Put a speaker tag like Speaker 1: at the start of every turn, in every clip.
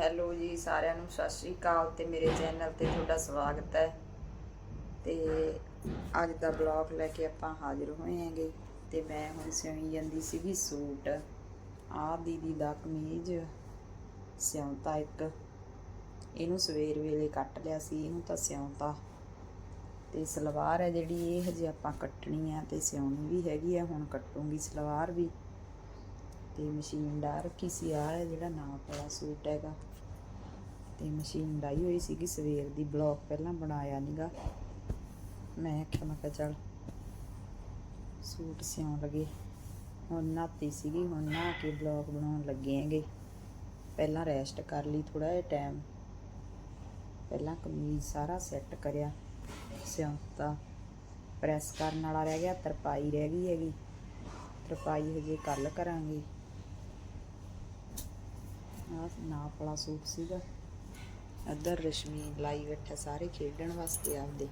Speaker 1: Hello ਜੀ ਸਾਰਿਆਂ ਨੂੰ, ਸਤਿ ਸ਼੍ਰੀ ਅਕਾਲ ਤੇ ਮੇਰੇ ਚੈਨਲ ਤੇ ਤੁਹਾਡਾ ਸਵਾਗਤ ਹੈ। ਤੇ ਅੱਜ ਦਾ ਬਲੌਗ ਲੈ ਕੇ ਆਪਾਂ ਹਾਜ਼ਰ ਹੋਏ ਹਾਂਗੇ ਤੇ ਮੈਂ ਹੁਣ ਸਿਉਣੀ ਜਾਂਦੀ ਸੀਗੀ ਸੂਟ। ਆਹ ਦੀਦੀ ਦਾ ਕਮੀਜ਼ ਸਿਉਂਤਾ ਇੱਕ। ਇਹਨੂੰ ਸਵੇਰ ਵੇਲੇ ਕੱਟ ਲਿਆ ਸੀ, ਇਹਨੂੰ ਤਾਂ ਸਿਉਂਤਾ ਤੇ। ਸਲਵਾਰ ਹੈ ਜਿਹੜੀ, ਇਹ ਹਜੇ ਆਪਾਂ ਕੱਟਣੀ ਆ ਤੇ ਸਿਉਣੀ ਵੀ ਹੈਗੀ ਆ, ਹੁਣ ਕੱਟੂਗੀ ਸਲਵਾਰ ਵੀ। ਤੇ ਮਸ਼ੀਨ ਡਾ ਰੱਖੀ ਸੀ ਆ ਜਿਹੜਾ ਨਾਪ ਵਾਲਾ ਸੂਟ ਹੈਗਾ। ਤੇ ਮਸ਼ੀਨ ਲਾਈ ਹੋਈ ਸੀਗੀ, ਸਵੇਰ ਦੀ ਬਲੌਕ ਪਹਿਲਾਂ ਬਣਾਇਆ ਨੀਗਾ। ਮੈਂ ਆਖਿਆ, ਮੈਂ ਕਿਹਾ ਚੱਲ ਸੂਟ ਸਿਉਣ ਲਗੇ। ਹੁਣ ਨਾਤੀ ਸੀਗੀ, ਹੁਣ ਨਹਾ ਕੇ ਬਲੌਕ ਬਣਾਉਣ ਲੱਗੇ ਹੈਗੇ। ਪਹਿਲਾਂ ਰੈਸਟ ਕਰ ਲਈ ਥੋੜਾ ਜਿਹਾ ਟਾਈਮ ਪਹਿਲਾਂ ਕਮੀਜ਼ ਸਾਰਾ ਸੈੱਟ ਕਰਿਆ ਸਿਉਂਤਾ ਪ੍ਰੈਸ ਕਰਨ ਵਾਲਾ ਰਹਿ ਗਿਆ, ਤਰਪਾਈ ਰਹਿ ਗਈ ਹੈਗੀ। ਤਰਪਾਈ ਹਜੇ ਕੱਲ ਕਰਾਂਗੇ। ਆਹ ਨਾਪ ਵਾਲਾ ਸੂਟ ਸੀਗਾ। ਇੱਧਰ ਰਸ਼ਮੀ ਲਾਈ ਬੈਠਾ ਸਾਰੇ ਖੇਡਣ ਵਾਸਤੇ ਆਪਦੇ।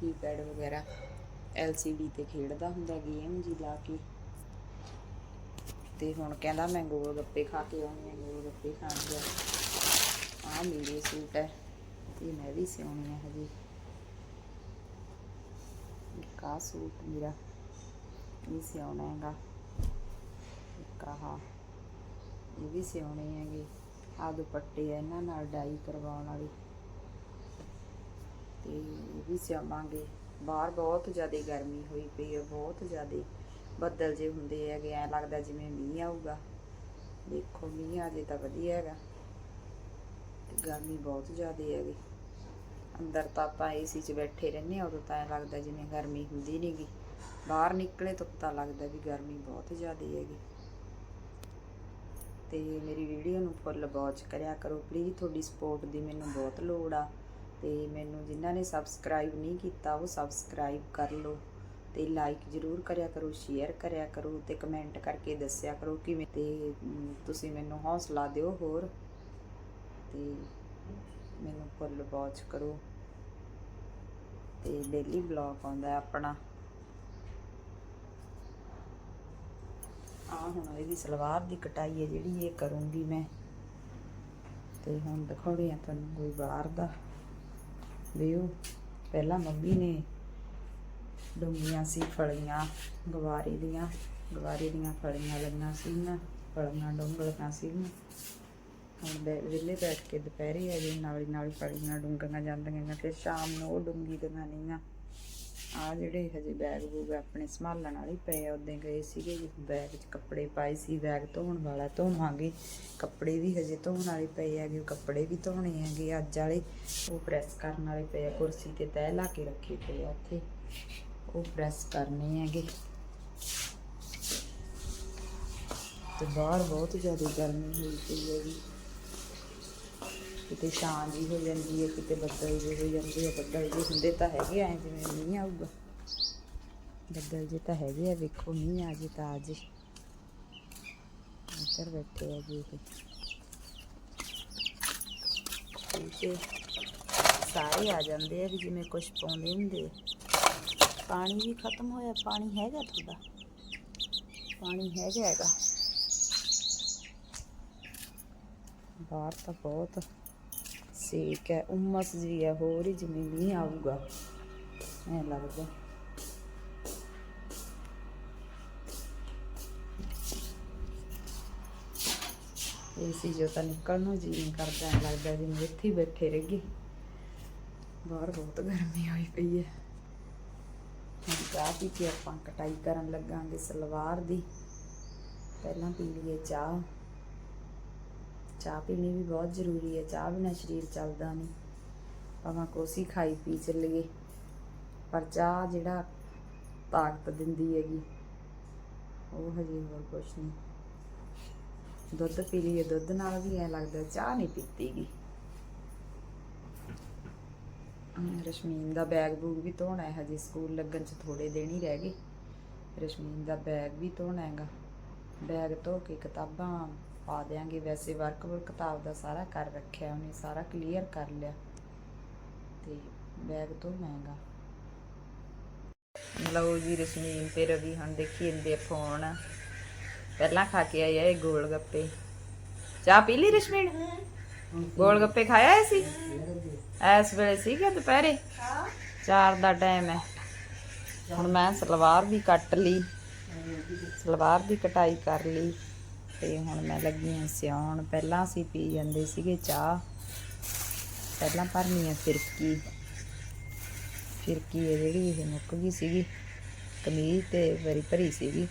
Speaker 1: ਕੀਪੈਡ ਵਗੈਰਾ LCD ਤੇ ਖੇਡਦਾ ਹੁੰਦਾ ਗੇਮ ਜੀ ਲਾ ਕੇ। ਤੇ ਹੁਣ ਕਹਿੰਦਾ ਮੈਂ ਗੋਲ ਗੱਪੇ ਖਾ ਕੇ ਆਉਣੀ ਹੈ ਗੋਲ ਗੱਪੇ ਖਾਣ ਗਿਆ। ਆਹ ਮੇਰੇ ਸੂਟ ਹੈ, ਇਹ ਮੈਂ ਵੀ ਸਿਉਣੀ ਹੈ ਹਜੇ। ਇੱਕ ਆਹ ਸੂਟ ਮੇਰਾ ਇਹ ਸਿਉਣਾ ਹੈਗਾ। ਇੱਕ ਆਹ, ਇਹ ਵੀ ਸਿਉਣੇ ਹੈਗੇ। ਆ ਦੁਪੱਟੇ ਆ ਇਹਨਾਂ ਨਾਲ ਡਾਈ ਕਰਵਾਉਣ ਵਾਲੀ। ਤੇ ਇਹ ਵੀ ਸਿਆਵਾਂਗੇ। ਬਾਹਰ ਬਹੁਤ ਜ਼ਿਆਦਾ ਗਰਮੀ ਹੋਈ ਪਈ ਹੈ ਬਹੁਤ ਜ਼ਿਆਦਾ ਬੱਦਲ ਜੇ ਹੁੰਦੇ ਹੈਗੇ, ਐ ਲੱਗਦਾ ਜਿਵੇਂ ਮੀਂਹ ਆਊਗਾ। ਦੇਖੋ, ਮੀਂਹ ਆ ਜੇ ਤਾਂ ਵਧੀਆ ਹੈਗਾ। ਤੇ ਗਰਮੀ ਬਹੁਤ ਜ਼ਿਆਦਾ ਹੈਗੀ। ਅੰਦਰ ਤਾਂ ਆਪਾਂ ਏਸੀ 'ਚ ਬੈਠੇ ਰਹਿੰਦੇ ਆ ਉਦੋਂ ਤਾਂ ਐਂ ਲੱਗਦਾ ਜਿਵੇਂ ਗਰਮੀ ਹੁੰਦੀ ਨਹੀਂਗੀ ਬਾਹਰ ਨਿਕਲੇ ਤਾਂ ਪਤਾ ਲੱਗਦਾ ਵੀ ਗਰਮੀ ਬਹੁਤ ਜ਼ਿਆਦਾ ਹੈਗੀ। ਤੇ ਮੇਰੀ ਵੀਡੀਓ ਨੂੰ ਫੁੱਲ ਵਾਚ ਕਰਿਆ ਕਰੋ। ਪਲੀਜ਼ ਤੁਹਾਡੀ ਸਪੋਰਟ ਦੀ ਮੈਨੂੰ ਬਹੁਤ ਲੋੜ ਆ ਤੇ ਮੈਨੂੰ ਜਿਨ੍ਹਾਂ ਨੇ ਸਬਸਕ੍ਰਾਈਬ ਨਹੀਂ ਕੀਤਾ, ਉਹ ਸਬਸਕ੍ਰਾਈਬ ਕਰ ਲਓ ਤੇ ਲਾਈਕ ਜਰੂਰ ਕਰਿਆ ਕਰੋ ਸ਼ੇਅਰ ਕਰਿਆ ਕਰੋ ਤੇ ਕਮੈਂਟ ਕਰਕੇ ਦੱਸਿਆ ਕਰੋ ਕਿਵੇਂ ਤੇ ਤੁਸੀਂ ਮੈਨੂੰ ਹੌਸਲਾ ਦਿਓ ਹੋਰ ਤੇ ਮੈਨੂੰ ਫੁੱਲ ਵਾਚ ਕਰੋ। ਤੇ ਡੇਲੀ ਬਲੌਗ ਆਉਂਦਾ ਆਪਣਾ। ਆ ਹੁਣ ਇਹਦੀ ਸਲਵਾਰ ਦੀ ਕਟਾਈ ਹੈ ਜਿਹੜੀ ਇਹ ਕਰੂੰਗੀ ਮੈਂ। ਤੇ ਹੁਣ ਦਿਖਾਉਣੀ ਆ ਤੁਹਾਨੂੰ ਕੋਈ ਬਾਹਰ ਦਾ। ਵਿਊ ਪਹਿਲਾਂ ਮੰਮੀ ਨੇ ਡੁੰਗੀਆਂ ਸੀ ਫਲੀਆਂ, ਗਵਾਰੇ ਦੀਆਂ ਗਵਾਰੇ ਦੀਆਂ ਫਲੀਆਂ ਲੱਗੀਆਂ ਸੀਗੀਆਂ, ਫਲੀਆਂ ਡੁੰਗਲੀਆਂ ਸੀਗੀਆਂ। ਹੁਣ ਬੈ- ਵਿਹਲੇ ਬੈਠ ਕੇ ਦੁਪਹਿਰੇ ਆ ਜੀ ਨਾਲ ਨਾਲ ਫਲੀਆਂ ਡੁੰਗੀਆਂ ਜਾਂਦੀਆਂ ਫਿਰ ਸ਼ਾਮ ਨੂੰ ਉਹ ਡੁੰਗੀ ਦੀਆਂ ਨਹੀਂਆਂ ਆ ਜਿਹੜੇ ਹਜੇ ਬੈਗ ਬੂਗ ਆਪਣੇ ਸੰਭਾਲਣ ਵਾਲੇ ਪਏ ਆ ਉਦੋਂ ਗਏ ਸੀਗੇ ਜੀ। ਬੈਗ 'ਚ ਕੱਪੜੇ ਪਾਏ ਸੀ ਬੈਗ ਧੋਣ ਵਾਲਾ ਧੋਵਾਂਗੇ। ਕੱਪੜੇ ਵੀ ਹਜੇ ਧੋਣ ਵਾਲੇ ਪਏ ਹੈਗੇ, ਕੱਪੜੇ ਵੀ ਧੋਣੇ ਹੈਗੇ। ਅੱਜ ਵਾਲੇ ਉਹ ਪ੍ਰੈਸ ਕਰਨ ਵਾਲੇ ਪਏ ਆ, ਕੁਰਸੀ ਤੇ ਤਹਿ ਲਾ ਕੇ ਰੱਖੇ ਪਏ ਆ ਉੱਥੇ। ਉਹ ਪ੍ਰੈਸ ਕਰਨੇ ਹੈਗੇ। ਤੇ ਬਾਹਰ ਬਹੁਤ ਜ਼ਿਆਦਾ ਗਰਮੀ ਹੋਈ ਪਈ ਹੈਗੀ। ਕਿਤੇ ਛਾਂ ਜੀ ਹੋ ਜਾਂਦੀ ਹੈ, ਕਿਤੇ ਬੱਦਲ ਜਿਹੇ ਹੋ ਜਾਂਦੇ ਆ, ਬੱਦਲ ਜਿਹੇ ਹੁੰਦੇ ਤਾਂ ਹੈਗੇ ਐ ਜਿਵੇਂ ਮੀਂਹ ਆਊਗਾ। ਬੱਦਲ ਜੇ ਤਾਂ ਹੈਗੇ ਆ, ਵੇਖੋ ਮੀਂਹ ਆ ਜੇ ਤਾਂ ਆ ਜੇ ਇੱਧਰ ਬੈਠੇ ਆ ਜੀ ਇਹ ਸਾਰੇ ਆ ਜਾਂਦੇ ਆ ਵੀ ਜਿਵੇਂ ਕੁਛ ਪਾਉਂਦੇ ਹੁੰਦੇ ਪਾਣੀ ਵੀ ਖਤਮ ਹੋਇਆ, ਪਾਣੀ ਹੈਗਾ ਤੁਹਾਡਾ? ਪਾਣੀ ਹੈਗਾ ਹੈਗਾ? ਬਾਹਰ ਤਾਂ ਬਹੁਤ ਸੇਕ ਹੈ ਉਮਸ ਜੀ ਹੈ, ਹੋਰ ਹੀ ਜਿਵੇਂ ਮੀਂਹ ਆਊਗਾ। ਐ ਲੱਗਦਾ। ਏਸੀ ਜੋ ਤਾਂ ਨਿਕਲਣ ਨੂੰ ਜੀ ਨਹੀਂ ਕਰਦਾ, ਐਂ ਲੱਗਦਾ ਜਿਵੇਂ ਇੱਥੇ ਹੀ ਬੈਠੇ ਰਹੀਏ ਬਾਹਰ ਬਹੁਤ ਗਰਮੀ ਹੋਈ ਪਈ ਹੈ। ਹੁਣ ਚਾਹ ਪੀ ਕੇ ਆਪਾਂ ਕਟਾਈ ਕਰਨ ਲੱਗਾਂਗੇ ਸਲਵਾਰ ਦੀ। ਪਹਿਲਾਂ ਪੀ ਲਈਏ ਚਾਹ। ਚਾਹ ਪੀਣੀ ਵੀ ਬਹੁਤ ਜ਼ਰੂਰੀ ਹੈ, ਚਾਹ ਬਿਨਾ ਸਰੀਰ ਚੱਲਦਾ ਨਹੀਂ। ਭਾਵੇਂ ਕੋਸੀ ਖਾਈ ਪੀ ਚੱਲੀਏ, ਪਰ ਚਾਹ ਜਿਹੜਾ ਤਾਕਤ ਦਿੰਦੀ ਹੈਗੀ, ਉਹ ਹਜੇ ਹੋਰ ਕੁਛ ਨਹੀਂ। ਦੁੱਧ ਪੀ ਲਈਏ, ਦੁੱਧ ਨਾਲ ਵੀ ਐ ਲੱਗਦਾ ਚਾਹ ਨਹੀਂ ਪੀਤੀਗੀ। ਅਮ ਰਸ਼ਮੀਨ ਦਾ ਬੈਗ ਬੂਗ ਵੀ ਧੋਣਾ ਹੈ, ਹਜੇ ਸਕੂਲ ਲੱਗਣ ਚ ਥੋੜੇ ਦਿਨ ਹੀ ਰਹਿ ਗਏ। ਰਸ਼ਮੀਨ ਦਾ ਬੈਗ ਵੀ ਧੋਣਾ ਹੈਗਾ। ਬੈਗ ਧੋ ਕੇ ਕਿਤਾਬਾਂ ਪਾ ਦਿਆਂਗੇ। ਵੈਸੇ ਵਰਕ ਵਰਕ ਕਿਤਾਬ ਦਾ ਸਾਰਾ ਕਰ ਰੱਖਿਆ, ਉਹਨੇ ਸਾਰਾ ਕਲੀਅਰ ਕਰ ਲਿਆ। ਤੇ ਬੈਗ ਤੋਂ ਮਹਿੰਗਾ। ਲਓ ਜੀ ਰਸ਼ਮੀਨ ਤੇ ਰਵੀ ਹੁਣ ਦੇਖੀ ਇੰਦੇ ਫੋਨ ਪਹਿਲਾਂ ਖਾ ਕੇ ਆਇਆ ਇਹ ਗੋਲ ਗੱਪੇ ਚਾਹ ਪੀ ਲਈ ਰਸ਼ਮੀਨ? ਗੋਲ ਗੱਪੇ ਖਾਇਆ ਸੀ? ਐਸ ਵੇਲੇ ਸੀ ਦੁਪਹਿਰੇ? ਚਾਰ ਦਾ ਟਾਈਮ ਹੈ। ਹੁਣ ਮੈਂ ਸਲਵਾਰ ਵੀ ਕੱਟ ਲਈ। ਸਲਵਾਰ ਦੀ ਕਟਾਈ ਕਰ ਲਈ। ਤੇ ਹੁਣ ਮੈਂ ਲੱਗੀ ਹਾਂ ਸਿਉਣ ਪਹਿਲਾਂ ਅਸੀਂ ਪੀ ਜਾਂਦੇ ਸੀਗੇ ਚਾਹ। ਪਹਿਲਾਂ ਭਰਨੀ ਆ ਫਿਰਕੀ। ਫਿਰਕੀ ਹੈ ਜਿਹੜੀ ਇਹ ਮੁੱਕ ਗਈ ਸੀਗੀ। ਕਮੀਜ਼ ਤੇ ਵਰੀ ਭਰੀ ਸੀਗੀ।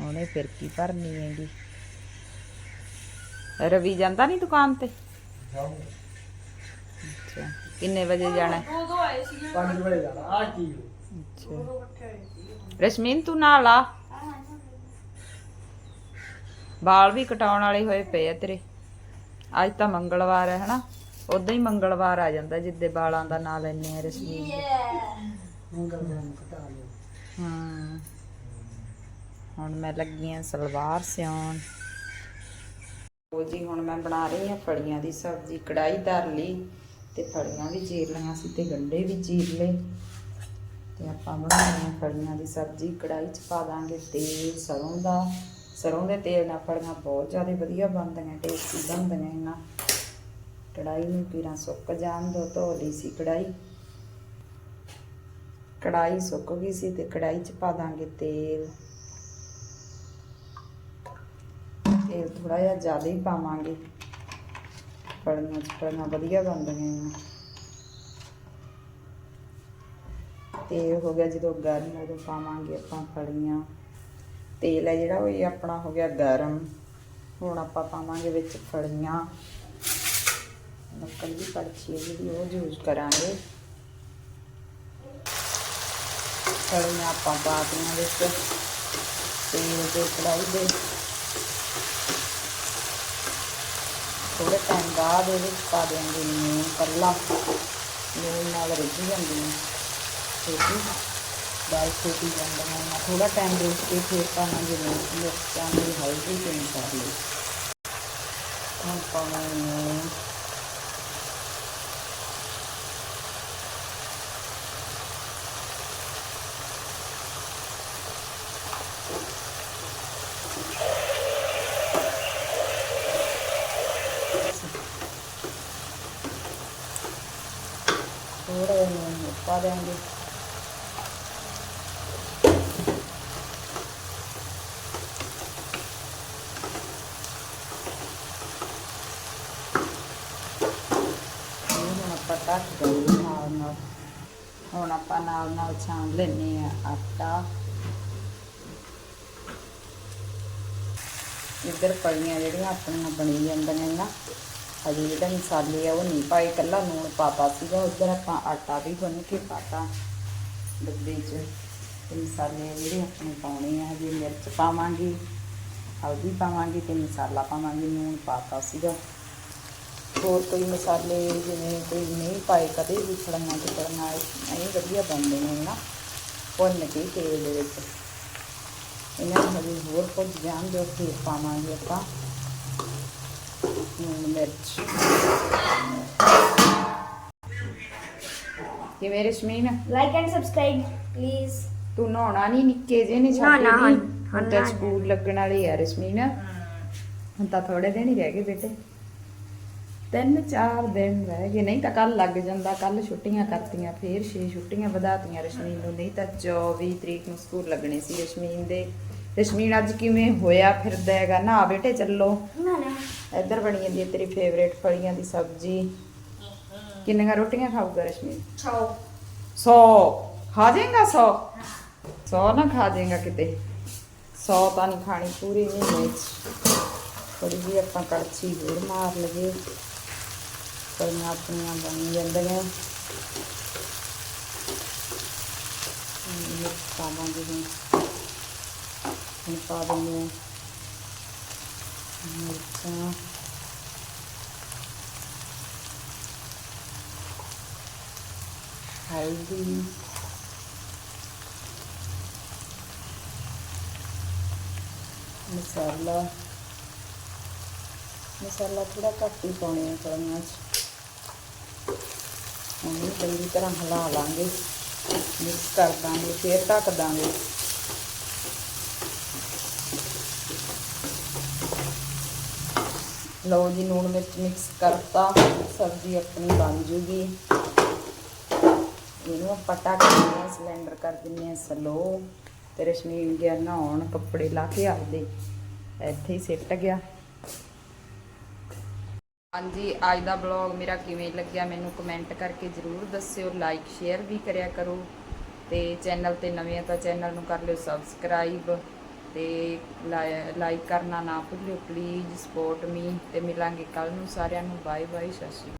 Speaker 1: ਹੁਣ ਇਹ ਫਿਰਕੀ ਭਰਨੀ ਹੈਗੀ। ਰਵੀ ਜਾਂਦਾ ਨਹੀਂ ਦੁਕਾਨ ਤੇ? ਅੱਛਾ ਕਿੰਨੇ ਵਜੇ ਜਾਣਾ? ਹੈ?
Speaker 2: ਪੰਜ ਵਜੇ ਜਾਣਾ ਆ ਕੀ
Speaker 1: ਅੱਛਾ। ਰਸ਼ਮੀਨ ਤੂੰ ਨਾਲ ਆ। ਵਾਲ ਵੀ ਕਟਾਉਣ ਵਾਲੇ ਹੋਏ ਪਏ ਆ ਤੇਰੇ। ਅੱਜ ਤਾਂ ਮੰਗਲਵਾਰ ਹੈ ਹਨਾ? ਉਦਾਂ ਹੀ ਮੰਗਲਵਾਰ ਆ ਜਾਂਦਾ ਜਿੱਦੇ ਵਾਲਾਂ ਦਾ ਨਾਂ ਲੈਨੇ ਆ
Speaker 2: ਨੂੰ ਕਟਾ ਲਿਓ।
Speaker 1: ਹਾਂ। ਹੁਣ ਮੈਂ ਲੱਗੀ ਆ ਸਲਵਾਰ ਸਿਉਣ। ਉਹ ਜੀ ਹੁਣ ਮੈਂ ਬਣਾ ਰਹੀ ਹਾਂ ਫੜੀਆਂ ਦੀ ਸਬਜ਼ੀ ਕੜਾਈ ਧਰ ਲਈ ਤੇ ਫੜੀਆਂ ਵੀ ਚੀਰ ਲਈਆਂ ਸੀ ਤੇ ਗੰਡੇ ਵੀ ਚੀਰ ਲਏ। ਤੇ ਆਪਾਂ ਬਣਾਉਣੀ ਆ ਫੜੀਆਂ ਦੀ ਸਬਜ਼ੀ ਕੜਾਈ 'ਚ ਪਾ ਦਾਂਗੇ ਤੇਲ ਸਰੋਂ ਦਾ। ਸਰੋਂ ਦੇ ਤੇਲ ਨਾਲ ਫੜੀਆਂ ਬਹੁਤ ਜ਼ਿਆਦਾ ਵਧੀਆ ਬਣਦੀਆਂ ਟੇਸਟੀ ਬਣਦੀਆਂ ਇਹਨਾਂ ਕੜਾਈ ਨੂੰ ਪੀਰਾਂ ਸੁੱਕ ਜਾਣ ਦੋ, ਧੋ ਲਈ ਸੀ ਕੜਾਈ ਕੜਾਈ ਸੁੱਕ ਗਈ ਸੀ ਤੇ ਕੜਾਈ 'ਚ ਪਾ ਦਾਂਗੇ ਤੇਲ। ਤੇਲ ਥੋੜਾ ਜਿਹਾ ਜ਼ਿਆਦਾ ਹੀ ਪਾਵਾਂਗੇ। ਫੜੀਆਂ 'ਚ ਵਧੀਆ ਬਣਦੀਆਂ ਨੇ ਤੇਲ ਹੋ ਗਿਆ ਜਦੋਂ ਗਰਮ, ਉਦੋਂ ਪਾਵਾਂਗੇ ਆਪਾਂ ਫੜੀਆਂ ਤੇਲ ਹੈ ਜਿਹੜਾ ਉਹ ਇਹ ਆਪਣਾ ਹੋ ਗਿਆ ਗਰਮ। ਹੁਣ ਆਪਾਂ ਪਾਵਾਂਗੇ ਵਿੱਚ ਫੜੀਆਂ ਲੱਕੜ ਦੀ ਕੜਛੀ ਹੈ ਜਿਹੜੀ ਉਹ ਯੂਜ਼ ਕਰਾਂਗੇ। ਫੜੀਆਂ ਆਪਾਂ ਪਾ ਦਿਆਂ ਵਿੱਚ। ਤੇਲ ਦੇ ਕੜਾਈ ਦੇ। ਥੋੜੇ ਟਾਈਮ ਬਾਅਦ ਇਹਦੇ ਵਿੱਚ ਪਾ ਦਿਆਂਗੇ ਨੂਨ। ਕੱਲਾ ਨੂਨ ਨਾਲ ਰਿੱਝ ਜਾਂਦੀ ਹੈ। ਛੋਟੀ ਹੈ। ਥੋੜਾ ਟਾਈਮ ਰੋਕ ਕੇ ਫਿਰ ਪਾਵਾਂਗੇ ਨੂਨ ਮਿਰਚਾਂ ਦੀ ਹਲਦੀ ਤੇ ਮਸਾਲੇ ਹੁਣ ਪਾਵਾਂਗੇ ਨੂਨ ਥੋੜਾ ਜਿਹਾ ਨੂਨ ਪਾ ਦੇਵਾਂਗੇ ਹੁਣ ਨਾਲ ਨਾਲ। ਹੁਣ ਆਪਾਂ ਨਾਲ ਨਾਲ ਛਾਣ ਲੈਨੇ ਆ ਆਟਾ। ਇੱਧਰ ਪੜੀਆਂ ਜਿਹੜੀਆਂ ਆਪਣੀਆਂ ਬਣੀ ਜਾਂਦੀਆਂ ਨਾ ਹਜੇ ਜਿਹੜਾ ਮਸਾਲੇ ਆ ਉਹ ਨਹੀਂ ਪਾਏ। ਕੱਲਾ ਨੂਣ ਪਾਤਾ ਸੀਗਾ, ਉੱਧਰ ਆਪਾਂ ਆਟਾ ਵੀ ਗੁੰਨ ਕੇ ਪਾਤਾ। ਡੱਬੇ 'ਚ ਤੇ ਮਸਾਲੇ ਜਿਹੜੇ ਆਪਣੇ ਪਾਉਣੇ ਆ, ਹਜੇ ਮਿਰਚ ਪਾਵਾਂਗੇ, ਹਲਦੀ ਪਾਵਾਂਗੇ ਤੇ ਮਸਾਲਾ ਪਾਵਾਂਗੇ ਨੂਣ ਪਾਤਾ ਸੀਗਾ। ਹੋਰ ਕੋਈ ਮਸਾਲੇ ਜਿਵੇਂ ਕੋਈ ਨਹੀਂ ਪਾਏ ਕਦੇ ਵੀ ਫੜੀਆਂ ਤੇ ਫੜੀਆਂ ਨਹੀਂ ਵਧੀਆ ਬਣਦੇ ਨੇ ਨਾ ਭੁੰਨ ਕੇ ਤੇਲ ਦੇ ਵਿੱਚ। ਇਹਨਾਂ ਨੂੰ ਹਜੇ ਹੋਰ ਕੁਝ ਜਾਣ ਦਿਓ ਫਿਰ ਪਾਵਾਂਗੇ ਆਪਾਂ। ਨੂਣ ਮਿਰਚ। ਕਿਵੇਂ Rashmeen
Speaker 3: Like and subscribe, please.
Speaker 1: ਤੂੰ ਨਹਾਉਣਾ ਨਹੀਂ ਨਿੱਕੇ ਜੇ ਨੇ
Speaker 3: ਨਾ,
Speaker 1: ਛੱਡ
Speaker 3: ਨਾ,
Speaker 1: ਨਹੀਂ
Speaker 3: ਹੁਣ-
Speaker 1: ਤਾਂ। ਸਕੂਲ ਲੱਗਣ ਵਾਲੀ ਆ ਰਸ਼ਮੀਨ ਹੁਣ ਤਾਂ ਥੋੜੇ ਦਿਨ ਹੀ ਰਹਿ ਗਏ ਬੇਟੇ। ਤਿੰਨ ਚਾਰ ਦਿਨ ਰਹਿ ਗਏ ਨਹੀਂ ਤਾਂ ਕੱਲ ਲੱਗ ਜਾਂਦਾ ਕੱਲ ਛੁੱਟੀਆਂ ਕਰਤੀਆਂ ਫੇਰ 6 ਛੁੱਟੀਆਂ ਵਧਾਤੀਆਂ ਰਸ਼ਮੀਨ ਨੂੰ ਨਹੀਂ ਤਾਂ 24 ਤਰੀਕ ਨੂੰ ਸਕੂਲ ਲੱਗਣੇ ਸੀ ਰਸ਼ਮੀਨ ਦੇ। ਰਸ਼ਮੀਨ ਅੱਜ ਕਿਵੇਂ ਹੋਇਆ ਫਿਰਦਾ ਹੈਗਾ? ਨਾ ਬੇਟੇ ਚੱਲੋ. ਇੱਧਰ ਬਣੀ ਜਾਂਦੀ ਤੇਰੀ ਫੇਵਰੇਟ ਫਲੀਆਂ ਦੀ ਸਬਜ਼ੀ। ਕਿੰਨੀਆਂ ਰੋਟੀਆਂ ਖਾਊਗਾ ਰਸ਼ਮੀਨ. 100 ਖਾ ਜਾਏਗਾ 100 100 ਨਾ ਖਾ ਜਾਏਗਾ ਕਿਤੇ। 100 ਤਾਂ ਨਹੀਂ ਖਾਣੀ ਪੂਰੀ ਮਹੀਨੇ ਚ ਥੋੜੀ ਜਿਹੀ ਆਪਾਂ ਕੜਛੀ ਹੋਰ ਮਾਰ ਲਈਏ। ਫਲੀਆਂ ਆਪਣੀਆਂ ਬਣ ਜਾਂਦੀਆਂ ਇਹ ਪਾਵਾਂਗੇ ਹੁਣ ਹੁਣ ਪਾ ਦਿੰਦੇ ਹਾਂ ਮਿਰਚਾਂ ਹਲਦੀ ਮਸਾਲਾ ਮਸਾਲਾ ਥੋੜਾ ਘੱਟ ਉਹਨੂੰ ਚੰਗੀ ਤਰ੍ਹਾਂ ਹਿਲਾ ਲਾਂਗੇ ਮਿਕਸ ਕਰ ਦਾਂਗੇ, ਫੇਰ ਢੱਕ ਦਾਂਗੇ। ਲਓ ਜੀ, ਨੂਣ ਮਿਰਚ ਮਿਕਸ ਕਰਤਾ, ਸਬਜ਼ੀ ਆਪਣੀ ਬਣ ਜੂਗੀ। ਇਹਨੂੰ ਆਪਾਂ ਢੱਕ ਦਿੰਦੇ ਹਾਂ ਸਿਲੰਡਰ ਕਰ ਦਿੰਦੇ ਹਾਂ ਸਲੋ ਤੇ ਰਸ਼ਮੀਨ ਗਿਆ ਨਹਾਉਣ ਕੱਪੜੇ ਲਾ ਕੇ ਆਪਦੇ, ਇੱਥੇ ਹੀ ਸਿੱਟ ਗਿਆ। ਹਾਂਜੀ, ਅੱਜ ਦਾ ਵਲੌਗ ਮੇਰਾ ਕਿਵੇਂ ਲੱਗਿਆ ਮੈਨੂੰ ਕਮੈਂਟ ਕਰਕੇ ਜਰੂਰ ਦੱਸਿਓ ਲਾਈਕ ਸ਼ੇਅਰ ਵੀ ਕਰਿਆ ਕਰੋ ਤੇ ਚੈਨਲ ਤੇ ਨਵੇਂ ਆ ਤਾਂ ਚੈਨਲ ਨੂੰ ਕਰ ਲਿਓ ਸਬਸਕ੍ਰਾਈਬ ਤੇ ਲਾਈਕ ਕਰਨਾ ਨਾ ਭੁੱਲਿਓ ਪਲੀਜ਼ ਸਪੋਰਟ ਮੀ ਤੇ ਮਿਲਾਂਗੇ ਕੱਲ ਨੂੰ ਸਾਰਿਆਂ ਨੂੰ ਬਾਏ ਬਾਏ ਸਤਿ ਸ਼੍ਰੀ ਅਕਾਲ।